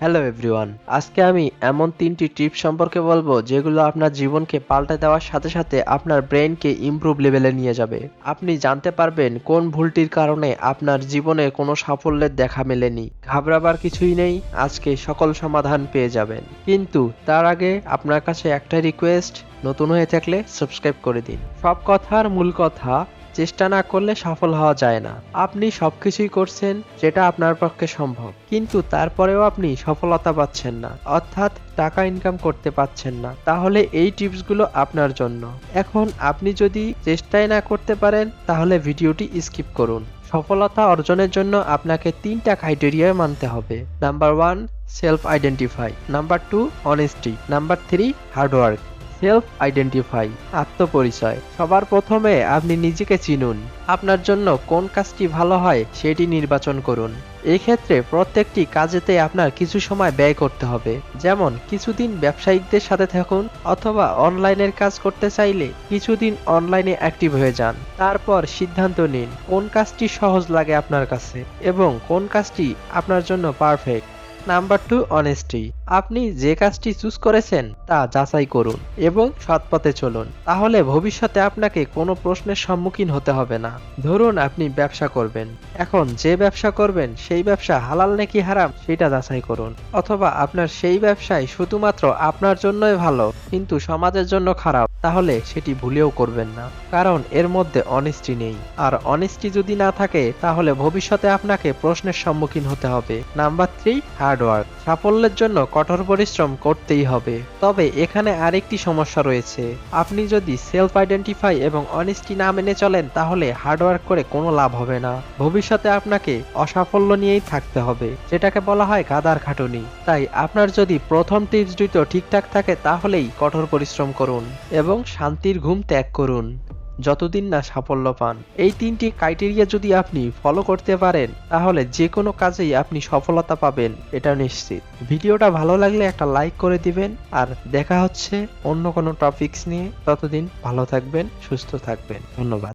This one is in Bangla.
হ্যালো এভরিওয়ান আজকে আমি এমন তিনটি টিপস সম্পর্কে বলব যেগুলো আপনার জীবনকে পাল্টে দেওয়ার সাথে সাথে আপনার ব্রেনকে ইমপ্রুভ লেভেলে নিয়ে যাবে। আপনি জানতে পারবেন কোন ভুলটির কারণে আপনার জীবনে কোনো সাফল্যের দেখা মেলেনি। ঘাবড়াবার কিছুই নেই, আজকে সকল সমাধান পেয়ে যাবেন। কিন্তু তার আগে আপনার কাছে একটা রিকোয়েস্ট নতুন হয়ে থাকলে সাবস্ক্রাইব করে দিন। সব কথার মূল কথা চেষ্টা না করলে সফল হওয়া যায় না। আপনি সবকিছুই করছেন, যেটা আপনার পক্ষে সম্ভব। কিন্তু তারপরেও আপনি সফলতা পাচ্ছেন না, অর্থাৎ টাকা ইনকাম করতে পাচ্ছেন না। তাহলে এই টিপসগুলো আপনার জন্য। এখন আপনি যদি চেষ্টাই না করতে পারেন, তাহলে ভিডিওটি স্কিপ করুন। সফলতা অর্জনের জন্য আপনাকে তিনটা ক্রাইটেরিয়া মানতে হবে। Number one self identify number two honesty number three hard work self identify আত্মপরিচয়। সবার প্রথমে আপনি নিজেকে চিনুন। আপনার জন্য কোন কাজটি ভালো হয় সেটি নির্বাচন করুন। এক্ষেত্রে প্রত্যেকটি কাজেতে আপনার কিছু সময় ব্যয় করতে হবে। যেমন, কিছুদিন ব্যবসায়িকদের সাথে থাকুন অথবা অনলাইনের কাজ করতে চাইলে কিছুদিন অনলাইনে অ্যাক্টিভ হয়ে যান। তারপর সিদ্ধান্ত নিন কোন কাজটি সহজ লাগে আপনার কাছে এবং কোন কাজটি আপনার জন্য পারফেক্ট। নাম্বার টু অনেস্টি আপনি যে কাজটি চুজ করেছেন, তা যাচাই করুন এবং সৎ পথে চলুন। তাহলে ভবিষ্যতে আপনাকে কোনো প্রশ্নের সম্মুখীন হতে হবে না। ধরুন আপনি ব্যবসা করবেন। এখন যে ব্যবসা করবেন, সেই ব্যবসা হালাল নাকি হারাম, সেটা যাচাই করুন। অথবা আপনার সেই ব্যবসায় শুধুমাত্র আপনার জন্যই ভালো, কিন্তু সমাজের জন্য খারাপ। তাহলে সেটি ভুলেও করবেন না। কারণ এর মধ্যে অনেস্টি নেই। আর অনেস্টি যদি না থাকে, তাহলে ভবিষ্যতে আপনাকে প্রশ্নের সম্মুখীন হতে হবে। নাম্বার থ্রি হার্ডওয়ার্ক সাফল্যের জন্য কঠোর পরিশ্রম করতেই হবে। তবে এখানে আরেকটি সমস্যা রয়েছে। আপনি যদি সেলফ আইডেন্টিফাই এবং অনেস্টি না মেনে চলেন, তাহলে হার্ডওয়ার্ক করে কোনো লাভ হবে না। ভবিষ্যতে আপনাকে অসাফল্য নিয়েই থাকতে হবে। যেটাকে বলা হয় গাদার খাটুনি। তাই আপনার যদি প্রথম টিপস দুটো ঠিকঠাক থাকে, তাহলেই কঠোর পরিশ্রম করুন। এবং শান্তির ঘুম ত্যাগ করুন। যতদিন না সাফল্য পান। এই তিনটি ক্রাইটেরিয়া যদি আপনি ফলো করতে পারেন, তাহলে যে কোনো কাজেই আপনি সফলতা পাবেন এটা নিশ্চিত। ভিডিওটা ভালো লাগলে একটা লাইক করে দিবেন, আর দেখা হচ্ছে অন্য কোনো টপিকস নিয়ে। ততদিন ভালো থাকবেন, সুস্থ থাকবেন। ধন্যবাদ।